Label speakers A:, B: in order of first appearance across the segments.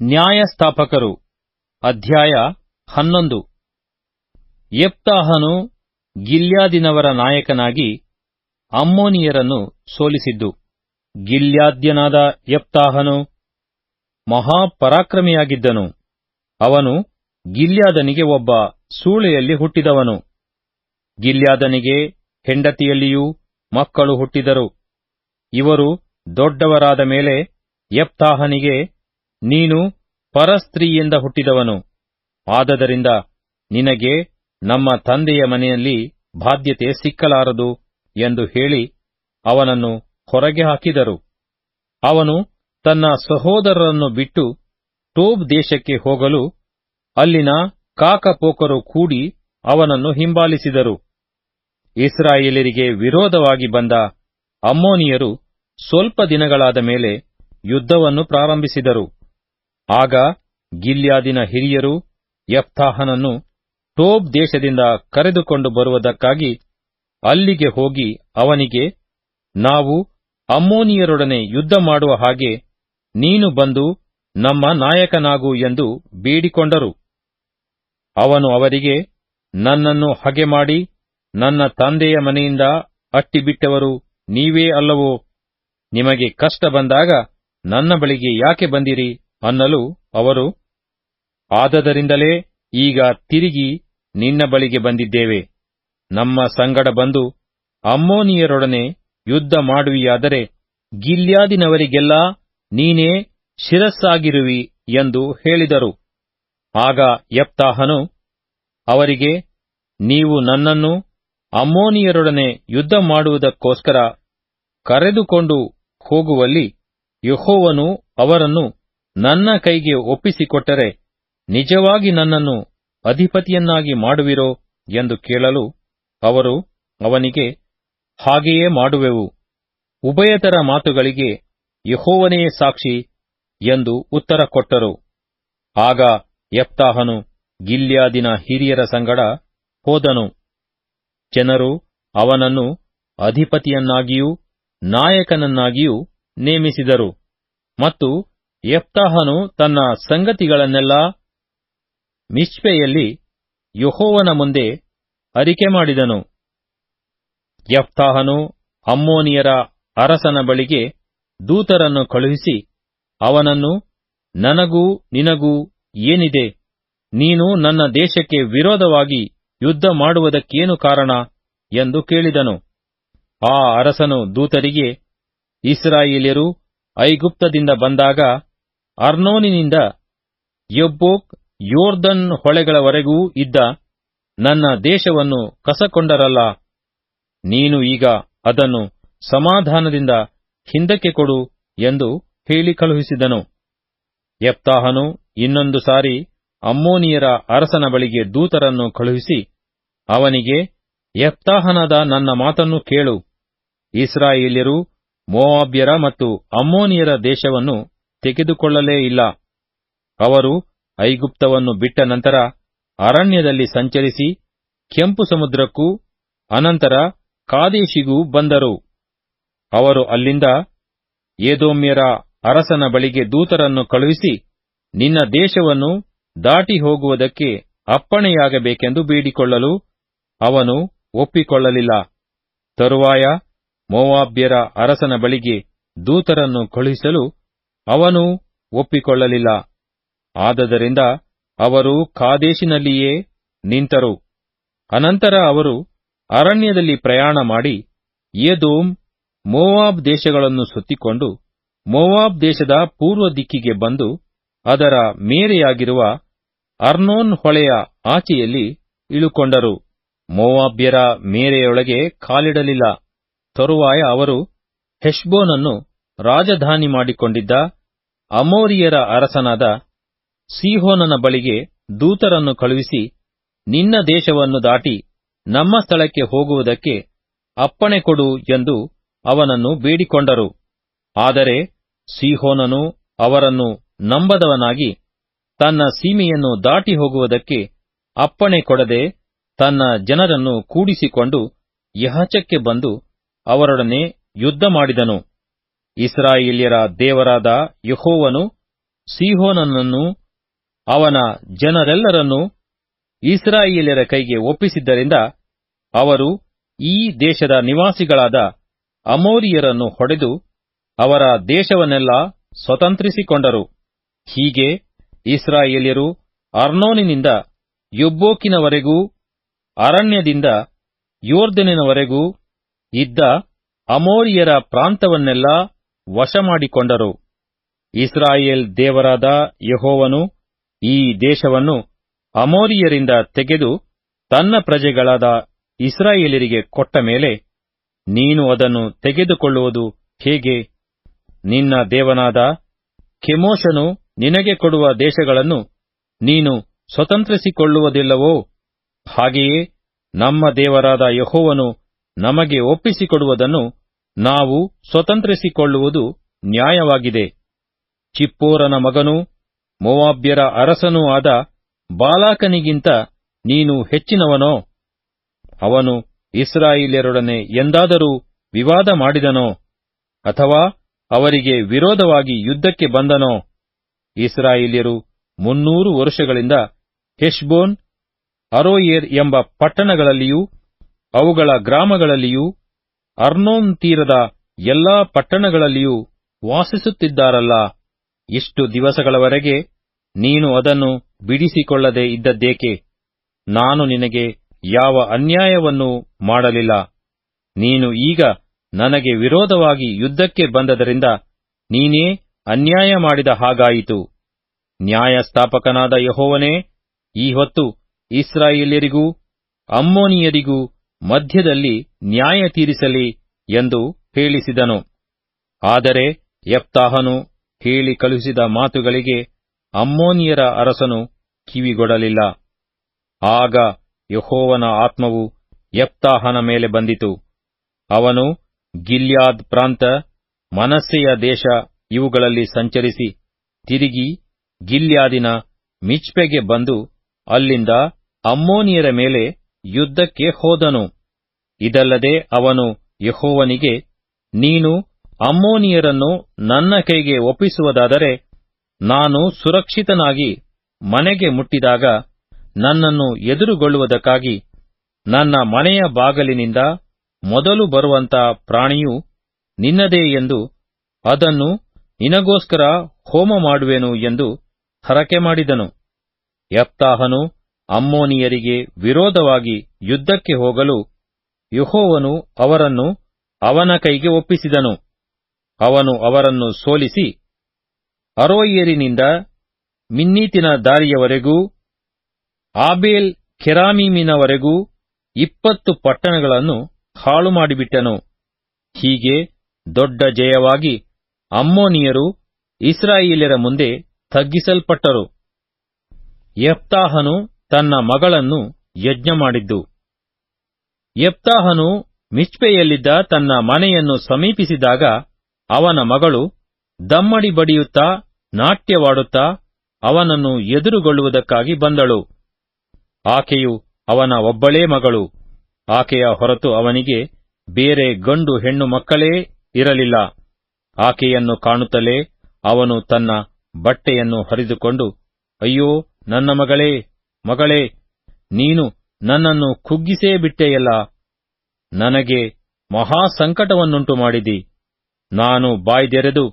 A: ನ್ಯಾಯಸ್ಥಾಪಕರು, ಅಧ್ಯಾಯ ಹನ್ನೊಂದು. ಯೆಪ್ತಾಹನು ಗಿಲ್ಯಾದಿನವರ ನಾಯಕನಾಗಿ ಅಮ್ಮೋನಿಯರನ್ನು ಸೋಲಿಸಿದ್ದು. ಗಿಲ್ಯಾದ್ಯನಾದ ಯೆಪ್ತಾಹನು ಮಹಾಪರಾಕ್ರಮಿಯಾಗಿದ್ದನು. ಅವನು ಗಿಲ್ಯಾದನಿಗೆ ಒಬ್ಬ ಸೂಳೆಯಲ್ಲಿ ಹುಟ್ಟಿದವನು. ಗಿಲ್ಯಾದನಿಗೆ ಹೆಂಡತಿಯಲ್ಲಿಯೂ ಮಕ್ಕಳು ಹುಟ್ಟಿದರು. ಇವರು ದೊಡ್ಡವರಾದ ಮೇಲೆ ಯೆಪ್ತಾಹನಿಗೆ ನೀನು ಪರಸ್ತ್ರೀಯಿಂದ ಹುಟ್ಟಿದವನು. ಆದದರಿಂದ ನಿನಗೆ ನಮ್ಮ ತಂದೆಯ ಮನೆಯಲ್ಲಿ ಬಾಧ್ಯತೆ ಸಿಕ್ಕಲಾರದು ಎಂದು ಹೇಳಿ ಅವನನ್ನು ಹೊರಗೆ ಹಾಕಿದರು. ಅವನು ತನ್ನ ಸಹೋದರರನ್ನು ಬಿಟ್ಟು ಟೋಬ್ ದೇಶಕ್ಕೆ ಹೋಗಲು ಅಲ್ಲಿನ ಕಾಕಪೋಕರು ಕೂಡಿ ಅವನನ್ನು ಹಿಂಬಾಲಿಸಿದರು. ಇಸ್ರಾಯೇಲರಿಗೆ ವಿರೋಧವಾಗಿ ಬಂದ ಅಮ್ಮೋನಿಯರು ಸ್ವಲ್ಪ ದಿನಗಳಾದ ಮೇಲೆ ಯುದ್ಧವನ್ನು ಪ್ರಾರಂಭಿಸಿದರು. ಆಗ ಗಿಲ್ಯಾದಿನ ಹಿರಿಯರು ಯಫ್ತಾಹನನ್ನು ಟೋಬ್ ದೇಶದಿಂದ ಕರೆದುಕೊಂಡು ಬರುವುದಕ್ಕಾಗಿ ಅಲ್ಲಿಗೆ ಹೋಗಿ ಅವನಿಗೆ, ನಾವು ಅಮ್ಮೋನಿಯರೊಡನೆ ಯುದ್ಧ ಮಾಡುವ ಹಾಗೆ ನೀನು ಬಂದು ನಮ್ಮ ನಾಯಕನಾಗು ಎಂದು ಬೇಡಿಕೊಂಡರು. ಅವನು ಅವರಿಗೆ, ನನ್ನನ್ನು ಹಗೆ ಮಾಡಿ ನನ್ನ ತಂದೆಯ ಮನೆಯಿಂದ ಅಟ್ಟಿಬಿಟ್ಟವರು ನೀವೇ ಅಲ್ಲವೋ? ನಿಮಗೆ ಕಷ್ಟ ಬಂದಾಗ ನನ್ನ ಬಳಿಗೆ ಯಾಕೆ ಬಂದಿರಿ? ಅನ್ನಲು ಅವರು, ಆದದರಿಂದಲೇ ಈಗ ತಿರುಗಿ ನಿನ್ನ ಬಳಿಗೆ ಬಂದಿದ್ದೇವೆ. ನಮ್ಮ ಸಂಗಡ ಬಂದು ಅಮ್ಮೋನಿಯರೊಡನೆ ಯುದ್ಧ ಮಾಡುವಿಯಾದರೆ ಗಿಲ್ಯಾದಿನವರಿಗೆಲ್ಲ ನೀನೇ ಶಿರಸ್ಸಾಗಿರುವಿ ಎಂದು ಹೇಳಿದರು. ಆಗ ಯಪ್ತಾಹನು, ಅವರಿಗೆ, ನೀವು ನನ್ನನ್ನು ಅಮ್ಮೋನಿಯರೊಡನೆ ಯುದ್ಧ ಮಾಡುವುದಕ್ಕೋಸ್ಕರ ಕರೆದುಕೊಂಡು ಹೋಗುವಲ್ಲಿ ಯಹೋವನು ಅವರನ್ನು ನನ್ನ ಕೈಗೆ ಒಪ್ಪಿಸಿಕೊಟ್ಟರೆ ನಿಜವಾಗಿ ನನ್ನನ್ನು ಅಧಿಪತಿಯನ್ನಾಗಿ ಮಾಡುವಿರೋ ಎಂದು ಕೇಳಲು ಅವರು ಅವನಿಗೆ, ಹಾಗೆಯೇ ಮಾಡುವೆವು. ಉಭಯತರ ಮಾತುಗಳಿಗೆ ಯಹೋವನೆಯೇ ಸಾಕ್ಷಿ ಎಂದು ಉತ್ತರ ಕೊಟ್ಟರು. ಆಗ ಯಪ್ತಾಹನು ಗಿಲ್ಯಾದಿನ ಹಿರಿಯರ ಸಂಗಡ ಹೋದನು. ಜನರು ಅವನನ್ನು ಅಧಿಪತಿಯನ್ನಾಗಿಯೂ ನಾಯಕನನ್ನಾಗಿಯೂ ನೇಮಿಸಿದರು ಮತ್ತು ಯಪ್ತಾಹನು ತನ್ನ ಸಂಗತಿಗಳನ್ನೆಲ್ಲ ಮಿಚ್ಪೆಯಲ್ಲಿ ಯೆಹೋವನ ಮುಂದೆ ಅರಿಕೆ ಮಾಡಿದನು. ಯಫ್ತಾಹನು ಅಮ್ಮೋನಿಯರ ಅರಸನ ಬಳಿಗೆ ದೂತರನ್ನು ಕಳುಹಿಸಿ, ಅವನನ್ನು, ನನಗೂ ನಿನಗೂ ಏನಿದೆ? ನೀನು ನನ್ನ ದೇಶಕ್ಕೆ ವಿರೋಧವಾಗಿ ಯುದ್ಧ ಮಾಡುವುದಕ್ಕೇನು ಕಾರಣ? ಎಂದು ಕೇಳಿದನು. ಆ ಅರಸನು ದೂತರಿಗೆ, ಇಸ್ರಾಯೇಲ್ಯರು ಐಗುಪ್ತದಿಂದ ಬಂದಾಗ ಅರ್ನೋನಿನಿಂದ ಯಬ್ಬೋಕ್ ಯೋರ್ದನ್ ಹೊಳೆಗಳವರೆಗೂ ಇದ್ದ ನನ್ನ ದೇಶವನ್ನು ಕಸಕೊಂಡರಲ್ಲ. ನೀನು ಈಗ ಅದನ್ನು ಸಮಾಧಾನದಿಂದ ಹಿಂದಕ್ಕೆ ಕೊಡು ಎಂದು ಹೇಳಿ ಕಳುಹಿಸಿದನು. ಯಪ್ತಾಹನು ಇನ್ನೊಂದು ಸಾರಿ ಅಮ್ಮೋನಿಯರ ಅರಸನ ಬಳಿಗೆ ದೂತರನ್ನು ಕಳುಹಿಸಿ, ಅವನಿಗೆ, ಯಪ್ತಾಹನದ ನನ್ನ ಮಾತನ್ನು ಕೇಳು. ಇಸ್ರಾಯೇಲ್ಯರು ಮೋವಾಬ್ಯರ ಮತ್ತು ಅಮ್ಮೋನಿಯರ ದೇಶವನ್ನು ತೆಗೆದುಕೊಳ್ಳಲೇ ಇಲ್ಲ. ಅವರು ಐಗುಪ್ತವನ್ನು ಬಿಟ್ಟ ನಂತರ ಅರಣ್ಯದಲ್ಲಿ ಸಂಚರಿಸಿ ಕೆಂಪು ಸಮುದ್ರಕ್ಕೂ ಅನಂತರ ಕಾದೇಶಿಗೂ ಬಂದರು. ಅವರು ಅಲ್ಲಿಂದ ಏದೋಮ್ಯರ ಅರಸನ ಬಳಿಗೆ ದೂತರನ್ನು ಕಳುಹಿಸಿ, ನಿನ್ನ ದೇಶವನ್ನು ದಾಟಿ ಹೋಗುವುದಕ್ಕೆ ಅಪ್ಪಣೆಯಾಗಬೇಕೆಂದು ಬೇಡಿಕೊಳ್ಳಲು ಅವನು ಒಪ್ಪಿಕೊಳ್ಳಲಿಲ್ಲ. ತರುವಾಯ ಮೋವಾಬ್ಯರ ಅರಸನ ಬಳಿಗೆ ದೂತರನ್ನು ಕಳುಹಿಸಲು ಅವನೂ ಒಪ್ಪಿಕೊಳ್ಳಲಿಲ್ಲ. ಆದದರಿಂದ ಅವರು ಕಾದೇಶಿನಲ್ಲಿಯೇ ನಿಂತರು. ಅನಂತರ ಅವರು ಅರಣ್ಯದಲ್ಲಿ ಪ್ರಯಾಣ ಮಾಡಿ ಏದೋಮ್ ಮೋವಾಬ್ ದೇಶಗಳನ್ನು ಸುತ್ತಿಕೊಂಡು ಮೋವಾಬ್ ದೇಶದ ಪೂರ್ವ ದಿಕ್ಕಿಗೆ ಬಂದು ಅದರ ಮೇರೆಯಾಗಿರುವ ಅರ್ನೋನ್ ಹೊಳೆಯ ಆಚೆಯಲ್ಲಿ ಇಳುಕೊಂಡರು. ಮೋವಾಬ್ಯರ ಮೇರೆಯೊಳಗೆ ಕಾಲಿಡಲಿಲ್ಲ. ತರುವಾಯ ಅವರು ಹೆಷ್ಬೋನನ್ನು ರಾಜಧಾನಿ ಮಾಡಿಕೊಂಡಿದ್ದ ಅಮೋರಿಯರ ಅರಸನಾದ ಸಿಹೋನನ ಬಳಿಗೆ ದೂತರನ್ನು ಕಳುಹಿಸಿ, ನಿನ್ನ ದೇಶವನ್ನು ದಾಟಿ ನಮ್ಮ ಸ್ಥಳಕ್ಕೆ ಹೋಗುವುದಕ್ಕೆ ಅಪ್ಪಣೆ ಕೊಡು ಎಂದು ಅವನನ್ನು ಬೇಡಿಕೊಂಡರು. ಆದರೆ ಸಿಹೋನನು ಅವರನ್ನು ನಂಬದವನಾಗಿ ತನ್ನ ಸೀಮೆಯನ್ನು ದಾಟಿ ಹೋಗುವುದಕ್ಕೆ ಅಪ್ಪಣೆ ಕೊಡದೆ ತನ್ನ ಜನರನ್ನು ಕೂಡಿಸಿಕೊಂಡು ಯಹಚಕ್ಕೆ ಬಂದು ಅವರೊಡನೆ ಯುದ್ಧ ಮಾಡಿದನು. ಇಸ್ರಾಯೇಲ್ಯರ ದೇವರಾದ ಯಹೋವನು ಸಿಹೋನನನ್ನು, ಅವನ ಜನರೆಲ್ಲರನ್ನೂ ಇಸ್ರಾಯೇಲ್ಯರ ಕೈಗೆ ಒಪ್ಪಿಸಿದ್ದರಿಂದ ಅವರು ಈ ದೇಶದ ನಿವಾಸಿಗಳಾದ ಅಮೋರಿಯರನ್ನು ಹೊಡೆದು ಅವರ ದೇಶವನ್ನೆಲ್ಲ ಸ್ವತಂತ್ರಿಸಿಕೊಂಡರು. ಹೀಗೆ ಇಸ್ರಾಯೇಲ್ಯರು ಅರ್ನೋನಿನಿಂದ ಯೊಬ್ಬೋಕಿನವರೆಗೂ, ಅರಣ್ಯದಿಂದ ಯೋರ್ದನಿನವರೆಗೂ ಇದ್ದ ಅಮೋರಿಯರ ಪ್ರಾಂತವನ್ನೆಲ್ಲ ವಶಮಾಡಿಕೊಂಡರು. ಇಸ್ರಾಯೇಲ್ ದೇವರಾದ ಯಹೋವನು ಈ ದೇಶವನ್ನು ಅಮೋರಿಯರಿಂದ ತೆಗೆದು ತನ್ನ ಪ್ರಜೆಗಳಾದ ಇಸ್ರಾಯೇಲರಿಗೆ ಕೊಟ್ಟ ಮೇಲೆ ನೀನು ಅದನ್ನು ತೆಗೆದುಕೊಳ್ಳುವುದು ಹೇಗೆ? ನಿನ್ನ ದೇವನಾದ ಕೆಮೋಶನು ನಿನಗೆ ಕೊಡುವ ದೇಶಗಳನ್ನು ನೀನು ಸ್ವತಂತ್ರಿಸಿಕೊಳ್ಳುವುದಿಲ್ಲವೋ? ಹಾಗೆಯೇ ನಮ್ಮ ದೇವರಾದ ಯಹೋವನು ನಮಗೆ ಒಪ್ಪಿಸಿಕೊಡುವುದನ್ನು ನಾವು ಸ್ವತಂತ್ರಿಸಿಕೊಳ್ಳುವುದು ನ್ಯಾಯವಾಗಿದೆ. ಚಿಪ್ಪೋರನ ಮಗನೂ ಮೋವಾಬ್ಯರ ಅರಸನೂ ಆದ ಬಾಲಾಕನಿಗಿಂತ ನೀನು ಹೆಚ್ಚಿನವನೋ? ಅವನು ಇಸ್ರಾಯೇಲ್ಯರೊಡನೆ ಎಂದಾದರೂ ವಿವಾದ ಮಾಡಿದನೋ? ಅಥವಾ ಅವರಿಗೆ ವಿರೋಧವಾಗಿ ಯುದ್ಧಕ್ಕೆ ಬಂದನೋ? ಇಸ್ರಾಯೇಲ್ಯರು ಮುನ್ನೂರು ವರ್ಷಗಳಿಂದ ಹೆಷ್ಬೋನ್, ಅರೋಯೇರ್ ಎಂಬ ಪಟ್ಟಣಗಳಲ್ಲಿಯೂ ಅವುಗಳ ಗ್ರಾಮಗಳಲ್ಲಿಯೂ ಅರ್ನೋನ್ ತೀರದ ಎಲ್ಲಾ ಪಟ್ಟಣಗಳಲ್ಲಿಯೂ ವಾಸಿಸುತ್ತಿದ್ದಾರಲ್ಲ. ಇಷ್ಟು ದಿವಸಗಳವರೆಗೆ ನೀನು ಅದನ್ನು ಬಿಡಿಸಿಕೊಳ್ಳದೆ ಇದ್ದದ್ದೇಕೆ? ನಾನು ನಿನಗೆ ಯಾವ ಅನ್ಯಾಯವನ್ನೂ ಮಾಡಲಿಲ್ಲ. ನೀನು ಈಗ ನನಗೆ ವಿರೋಧವಾಗಿ ಯುದ್ಧಕ್ಕೆ ಬಂದದರಿಂದ ನೀನೇ ಅನ್ಯಾಯ ಮಾಡಿದ ಹಾಗಾಯಿತು. ನ್ಯಾಯಸ್ಥಾಪಕನಾದ ಯಹೋವನೇ, ಈ ಹೊತ್ತು ಇಸ್ರಾಯೇಲ್ಯರಿಗೂ ಅಮ್ಮೋನಿಯರಿಗೂ ಮಧ್ಯದಲ್ಲಿ ನ್ಯಾಯ ತೀರಿಸಲಿ ಎಂದು ಹೇಳಿಸಿದನು. ಆದರೆ ಯಪ್ತಾಹನು ಹೇಳಿ ಕಳುಹಿಸಿದ ಮಾತುಗಳಿಗೆ ಅಮ್ಮೋನಿಯರ ಅರಸನು ಕಿವಿಗೊಡಲಿಲ್ಲ. ಆಗ ಯಹೋವನ ಆತ್ಮವು ಯಪ್ತಾಹನ ಮೇಲೆ ಬಂದಿತು. ಅವನು ಗಿಲ್ಯಾದ್ ಪ್ರಾಂತ, ಮನಸ್ಸೆಯ ದೇಶ ಇವುಗಳಲ್ಲಿ ಸಂಚರಿಸಿ ತಿರುಗಿ ಗಿಲ್ಯಾದಿನ ಮಿಚ್ಪೆಗೆ ಬಂದು ಅಲ್ಲಿಂದ ಅಮ್ಮೋನಿಯರ ಮೇಲೆ ಯುದ್ಧಕ್ಕೆ ಹೋದನು. ಇದಲ್ಲದೆ ಅವನು ಯಹೋವನಿಗೆ, ನೀನು ಅಮ್ಮೋನಿಯರನ್ನು ನನ್ನ ಕೈಗೆ ಒಪ್ಪಿಸುವುದಾದರೆ ನಾನು ಸುರಕ್ಷಿತನಾಗಿ ಮನೆಗೆ ಮುಟ್ಟಿದಾಗ ನನ್ನನ್ನು ಎದುರುಗೊಳ್ಳುವುದಕ್ಕಾಗಿ ನನ್ನ ಮನೆಯ ಬಾಗಲಿನಿಂದ ಮೊದಲು ಬರುವಂತ ಪ್ರಾಣಿಯು ನಿನ್ನದೇ ಎಂದು ಅದನ್ನು ನಿನಗೋಸ್ಕರ ಹೋಮ ಮಾಡುವೆನು ಎಂದು ಹರಕೆ ಮಾಡಿದನು. ಯಪ್ತಾಹನು ಅಮ್ಮೋನಿಯರಿಗೆ ವಿರೋಧವಾಗಿ ಯುದ್ಧಕ್ಕೆ ಹೋಗಲು ಯಹೋವನು ಅವರನ್ನು ಅವನ ಕೈಗೆ ಒಪ್ಪಿಸಿದನು. ಅವನು ಅವರನ್ನು ಸೋಲಿಸಿ ಅರೋಯ್ಯರಿನಿಂದ ಮಿನ್ನೀತಿನ ದಾರಿಯವರೆಗೂ, ಆಬೇಲ್ ಕೆರಾಮೀಮಿನವರೆಗೂ ಇಪ್ಪತ್ತು ಪಟ್ಟಣಗಳನ್ನು ಹಾಳು ಮಾಡಿಬಿಟ್ಟನು. ಹೀಗೆ ದೊಡ್ಡ ಜಯವಾಗಿ ಅಮ್ಮೋನಿಯರು ಇಸ್ರಾಯೇಲ್ಯರ ಮುಂದೆ ತಗ್ಗಿಸಲ್ಪಟ್ಟರು. ಯಪ್ತಾಹನು ತನ್ನ ಮಗಳನ್ನು ಯಜ್ಞ ಮಾಡಿದ್ದು ಯಪ್ತಾಹನು ಮಿಚ್ಪೆಯಲ್ಲಿದ್ದ ತನ್ನ ಮನೆಯನ್ನು ಸಮೀಪಿಸಿದಾಗ ಅವನ ಮಗಳು ದಮ್ಮಡಿ ಬಡಿಯುತ್ತಾ ನಾಟ್ಯವಾಡುತ್ತಾ ಅವನನ್ನು ಎದುರುಗೊಳ್ಳುವುದಕ್ಕಾಗಿ ಬಂದಳು. ಆಕೆಯು ಅವನ ಒಬ್ಬಳೇ ಮಗಳು. ಆಕೆಯ ಹೊರತು ಅವನಿಗೆ ಬೇರೆ ಗಂಡು ಹೆಣ್ಣು ಮಕ್ಕಳೇ ಇರಲಿಲ್ಲ. ಆಕೆಯನ್ನು ಕಾಣುತ್ತಲೇ ಅವನು ತನ್ನ ಬಟ್ಟೆಯನ್ನು ಹರಿದುಕೊಂಡು, ಅಯ್ಯೋ, ನನ್ನ ಮಗಳೇ ಮಗಳೇ, ನೀನು ನನ್ನನ್ನು ಕುಗ್ಗಿಸೇ ಬಿಟ್ಟೆಯಲ್ಲ. ನನಗೆ ಮಹಾ ಸಂಕಟವನ್ನುಂಟು ಮಾಡಿದಿ. ನಾನು ಬಾಯ್ದೆರೆದು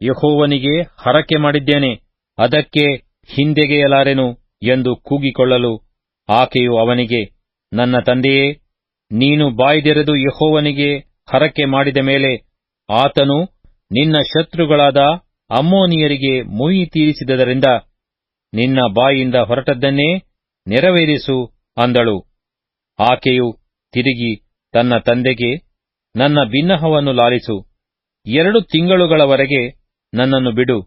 A: ಯಹೋವನಿಗೆ ಹರಕೆ ಮಾಡಿದ್ದೇನೆ. ಅದಕ್ಕೆ ಹಿಂದೆಗೆಯಲಾರೆನು ಎಂದು ಕೂಗಿಕೊಳ್ಳಲು ಆಕೆಯು ಅವನಿಗೆ, ನನ್ನ ತಂದೆಯೇ, ನೀನು ಬಾಯ್ದೆರೆದು ಯಹೋವನಿಗೆ ಹರಕೆ ಮಾಡಿದ ಮೇಲೆ ಆತನು ನಿನ್ನ ಶತ್ರುಗಳಾದ ಅಮ್ಮೋನಿಯರಿಗೆ ಮುಯಿ ತೀರಿಸಿದದರಿಂದ ನಿನ್ನ ಬಾಯಿಂದ ಹೊರಟದ್ದನ್ನೇ ನೆರವೇರಿಸು ಅಂದಳು. ಆಕೆಯು ತಿರುಗಿ ತನ್ನ ತಂದೆಗೆ, ನನ್ನ ಭಿನ್ನಹವನ್ನು ಲಾಲಿಸು. ಎರಡು ತಿಂಗಳುಗಳವರೆಗೆ ನನ್ನನ್ನು ಬಿಡು.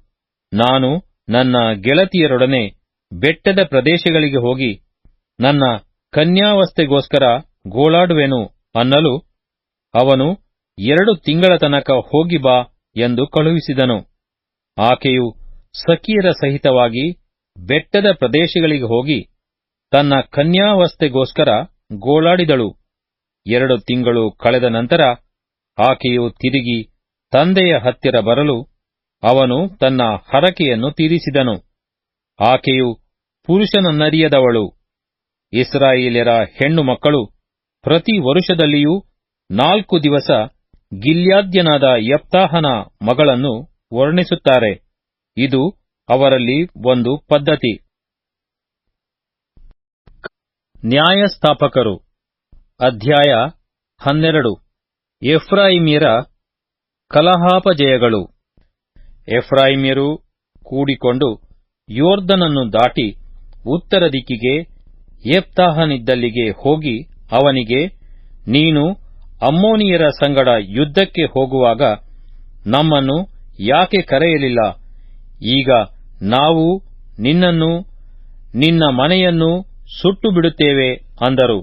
A: ನಾನು ನನ್ನ ಗೆಳತಿಯರೊಡನೆ ಬೆಟ್ಟದ ಪ್ರದೇಶಗಳಿಗೆ ಹೋಗಿ ನನ್ನ ಕನ್ಯಾವಸ್ಥೆಗೋಸ್ಕರ ಗೋಳಾಡುವೆನು ಅನ್ನಲು ಅವನು ಎರಡು ತಿಂಗಳ ತನಕ ಹೋಗಿ ಬಾ ಎಂದು ಕಳುಹಿಸಿದನು. ಆಕೆಯು ಸಖಿಯರ ಸಹಿತವಾಗಿ ಬೆಟ್ಟದ ಪ್ರದೇಶಗಳಿಗೆ ಹೋಗಿ ತನ್ನ ಕನ್ಯಾವಸ್ಥೆಗೋಸ್ಕರ ಗೋಳಾಡಿದಳು. ಎರಡು ತಿಂಗಳು ಕಳೆದ ನಂತರ ಆಕೆಯು ತಿರುಗಿ ತಂದೆಯ ಹತ್ತಿರ ಬರಲು ಅವನು ತನ್ನ ಹರಕೆಯನ್ನು ತೀರಿಸಿದನು. ಆಕೆಯು ಪುರುಷನನ್ನರಿಯದವಳು. ಇಸ್ರಾಯೇಲ್ಯರ ಹೆಣ್ಣು ಮಕ್ಕಳು ಪ್ರತಿ ವರುಷದಲ್ಲಿಯೂ ನಾಲ್ಕು ದಿವಸ ಗಿಲ್ಯಾದ್ಯನಾದ ಯಪ್ತಾಹನ ಮಗಳನ್ನು ವರ್ಣಿಸುತ್ತಾರೆ. ಇದು ಅವರಲ್ಲಿ ಒಂದು ಪದ್ಧತಿ. ನ್ಯಾಯಸ್ಥಾಪಕರು. ಅಧ್ಯಾಯ ಹನ್ನೆರಡು. ಎಫ್ರಾಯಿಮ್ಯರ ಕಲಹಾಪಜಯಗಳು. ಎಫ್ರಾಯಿಮ್ಯರು ಕೂಡಿಕೊಂಡು ಯೋರ್ದನನ್ನು ದಾಟಿ ಉತ್ತರ ದಿಕ್ಕಿಗೆ ಎಪ್ತಾಹನಿದ್ದಲ್ಲಿಗೆ ಹೋಗಿ ಅವನಿಗೆ, ನೀನು ಅಮ್ಮೋನಿಯರ ಸಂಗಡ ಯುದ್ಧಕ್ಕೆ ಹೋಗುವಾಗ ನಮ್ಮನ್ನು ಯಾಕೆ ಕರೆಯಲಿಲ್ಲ? ಈಗ ನಾವು ನಿನ್ನನ್ನು, ನಿನ್ನ ಮನೆಯನ್ನು ಸುಟ್ಟು ಬಿಡುತ್ತೇವೆ ಅಂದರು.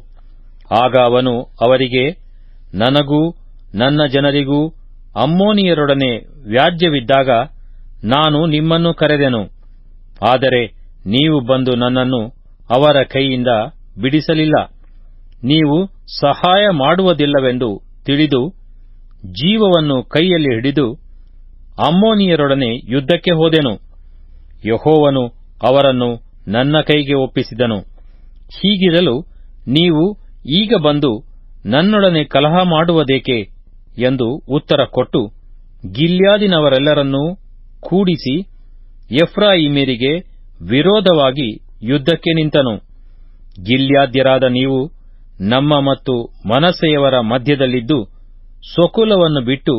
A: ಆಗ ಅವನು ಅವರಿಗೆ, ನನಗೂ ನನ್ನ ಜನರಿಗೂ ಅಮ್ಮೋನಿಯರೊಡನೆ ವ್ಯಾಜ್ಯವಿದ್ದಾಗ ನಾನು ನಿಮ್ಮನ್ನು ಕರೆದೆನು. ಆದರೆ ನೀವು ಬಂದು ನನ್ನನ್ನು ಅವರ ಕೈಯಿಂದ ಬಿಡಿಸಲಿಲ್ಲ. ನೀವು ಸಹಾಯ ಮಾಡುವುದಿಲ್ಲವೆಂದು ತಿಳಿದು ಜೀವವನ್ನು ಕೈಯಲ್ಲಿ ಹಿಡಿದು ಅಮ್ಮೋನಿಯರೊಡನೆ ಯುದ್ಧಕ್ಕೆ ಹೋದೆನು. ಯಹೋವನು ಅವರನ್ನು ನನ್ನ ಕೈಗೆ ಒಪ್ಪಿಸಿದನು. ಹೀಗಿರಲು ನೀವು ಈಗ ಬಂದು ನನ್ನೊಡನೆ ಕಲಹ ಮಾಡುವುದೇಕೆ ಎಂದು ಉತ್ತರ ಕೊಟ್ಟು ಗಿಲ್ಯಾದಿನವರೆಲ್ಲರನ್ನೂ ಕೂಡಿಸಿ ಎಫ್ರಾಯಿಮೇರಿಗೆ ವಿರೋಧವಾಗಿ ಯುದ್ಧಕ್ಕೆ ನಿಂತನು. ಗಿಲ್ಯಾದ್ಯರಾದ ನೀವು ನಮ್ಮ ಮತ್ತು ಮನಸ್ಸೆಯವರ ಮಧ್ಯದಲ್ಲಿದ್ದು ಸ್ವಕುಲವನ್ನು ಬಿಟ್ಟು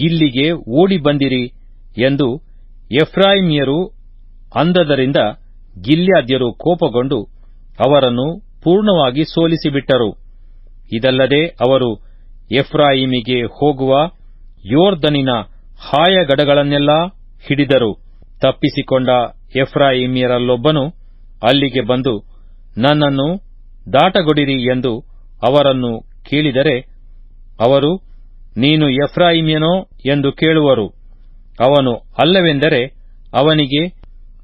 A: ಇಲ್ಲಿಗೆ ಓಡಿ ಬಂದಿರಿ ಎಂದು ಎಫ್ರಾಹಿಮಿಯರು ಅಂದದರಿಂದ ಗಿಲ್ಯಾದ್ಯರು ಕೋಪಗೊಂಡು ಅವರನ್ನು ಪೂರ್ಣವಾಗಿ ಸೋಲಿಸಿಬಿಟ್ಟರು. ಇದಲ್ಲದೆ ಅವರು ಎಫ್ರಾಹಿಮಿಗೆ ಹೋಗುವ ಯೋರ್ಧನಿನ ಹಾಯಗಡಗಳನ್ನೆಲ್ಲ ಹಿಡಿದರು. ತಪ್ಪಿಸಿಕೊಂಡ ಎಫ್ರಾಹಿಮಿಯರಲ್ಲೊಬ್ಬನು ಅಲ್ಲಿಗೆ ಬಂದು, ನನ್ನನ್ನು ದಾಟಗೊಡಿರಿ ಎಂದು ಅವರನ್ನು ಕೇಳಿದರೆ, ಅವರು, ನೀನು ಎಫ್ರಾಹಿಮಿಯನೋ ಎಂದು ಕೇಳುವರು. ಅವನು, ಅಲ್ಲವೆಂದರೆ ಅವನಿಗೆ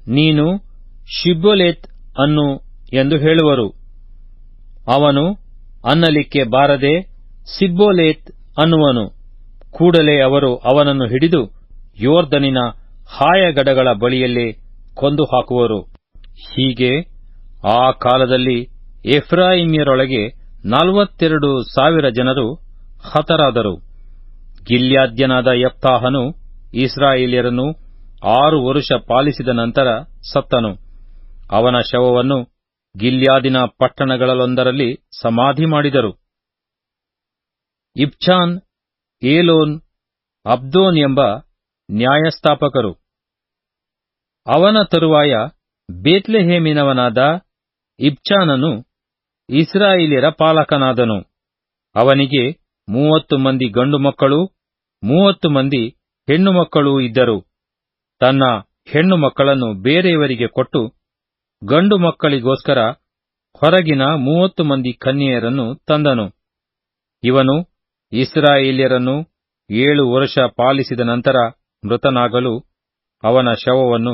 A: ನೀನು ಶಿಬ್ಬೊಲೇತ್ ಅನ್ನು ಎಂದು ಹೇಳುವರು. ಅವನು ಅನ್ನಲಿಕ್ಕೆ ಬಾರದೆ ಸಿಬ್ಬೋಲೇತ್ ಅನ್ನುವನು. ಕೂಡಲೇ ಅವರು ಅವನನ್ನು ಹಿಡಿದು ಯೋರ್ಧನಿನ ಹಾಯಗಡಗಳ ಬಳಿಯಲ್ಲೇ ಕೊಂದು ಹಾಕುವರು ಹೀಗೆ ಆ ಕಾಲದಲ್ಲಿ ಎಫ್ರಾಯಿಮ್ಯರೊಳಗೆ ನಲವತ್ತೆರಡು ಸಾವಿರ ಜನರು ಹತರಾದರು. ಗಿಲ್ಯಾದ್ಯನಾದ ಯಪ್ತಾಹನು ಇಸ್ರಾಯೇಲಿಯರನ್ನು ಆರು ವರುಷ ಪಾಲಿಸಿದ ನಂತರ ಸತ್ತನು. ಅವನ ಶವವನ್ನು ಗಿಲ್ಯಾದಿನ ಪಟ್ಟಣಗಳಲ್ಲೊಂದರಲ್ಲಿ ಸಮಾಧಿ ಮಾಡಿದರು. ಇಬ್ಚಾನ್, ಏಲೋನ್, ಅಬ್ದೋನ್ ಎಂಬ ನ್ಯಾಯಸ್ಥಾಪಕರು. ಅವನ ತರುವಾಯ ಬೇತ್ಲೆಹೇಮಿನವನಾದ ಇಬ್ಚಾನನು ಇಸ್ರಾಯೇಲಿಯರ ಪಾಲಕನಾದನು. ಅವನಿಗೆ ಮೂವತ್ತು ಮಂದಿ ಗಂಡು ಮಕ್ಕಳು, ಮೂವತ್ತು ಮಂದಿ ಹೆಣ್ಣು ಮಕ್ಕಳೂ ಇದ್ದರು. ತನ್ನ ಹೆಣ್ಣು ಮಕ್ಕಳನ್ನು ಬೇರೆಯವರಿಗೆ ಕೊಟ್ಟು ಗಂಡು ಮಕ್ಕಳಿಗೋಸ್ಕರ ಹೊರಗಿನ ಮೂವತ್ತು ಮಂದಿ ಕನ್ಯೆಯರನ್ನು ತಂದನು. ಇವನು ಇಸ್ರಾಯೇಲ್ಯರನ್ನು ಏಳು ವರ್ಷ ಪಾಲಿಸಿದ ನಂತರ ಮೃತನಾಗಲು ಅವನ ಶವವನ್ನು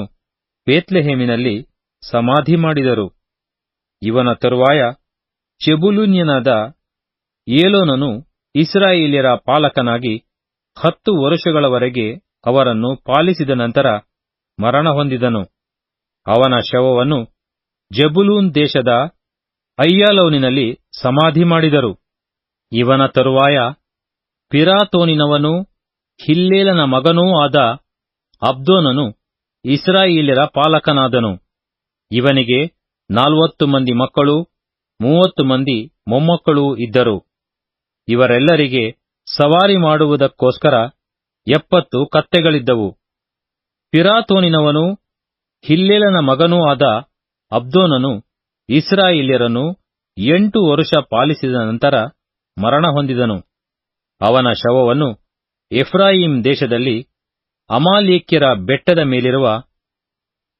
A: ಪೇತ್ಲೆಹೇಮಿನಲ್ಲಿ ಸಮಾಧಿ ಮಾಡಿದರು. ಇವನ ತರುವಾಯ ಚೆಬುಲೂನ್ಯನಾದ ಏಲೋನನು ಇಸ್ರಾಯೇಲ್ಯರ ಪಾಲಕನಾಗಿ ಹತ್ತು ವರುಷಗಳವರೆಗೆ ಅವರನ್ನು ಪಾಲಿಸಿದ ನಂತರ ಮರಣ ಹೊಂದಿದನು ಅವನ ಶವವನ್ನು ಜಬುಲೂನ್ ದೇಶದ ಅಯ್ಯಾಲೋನಿನಲ್ಲಿ ಸಮಾಧಿ ಮಾಡಿದರು. ಇವನ ತರುವಾಯ ಪಿರಾತೋನಿನವನೂ ಹಿಲ್ಲೇಲನ ಮಗನೂ ಆದ ಅಬ್ದೋನನು ಇಸ್ರಾಯೇಲ್ಯರ ಪಾಲಕನಾದನು. ಇವನಿಗೆ ನಾಲ್ವತ್ತು ಮಂದಿ ಮಕ್ಕಳು, ಮೂವತ್ತು ಮಂದಿ ಮೊಮ್ಮಕ್ಕಳೂ ಇದ್ದರು. ಇವರೆಲ್ಲರಿಗೆ ಸವಾರಿ ಮಾಡುವುದಕ್ಕೋಸ್ಕರ ಎಪ್ಪತ್ತು ಕತ್ತೆಗಳಿದ್ದವು. ಪಿರಾತೋನಿನವನು ಹಿಲ್ಲೇಲನ ಮಗನೂ ಆದ ಅಬ್ದೋನನು ಇಸ್ರಾಯೇಲ್ಯರನ್ನು ಎಂಟು ವರುಷ ಪಾಲಿಸಿದ ನಂತರ ಮರಣ ಹೊಂದಿದನು. ಅವನ ಶವವನ್ನು ಎಫ್ರಾಯಿಂ ದೇಶದಲ್ಲಿ ಅಮಾಲೇಕ್ಯರ ಬೆಟ್ಟದ ಮೇಲಿರುವ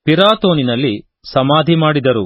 A: ಪಿರಾತೋನಿನಲ್ಲಿ ಸಮಾಧಿ ಮಾಡಿದರು.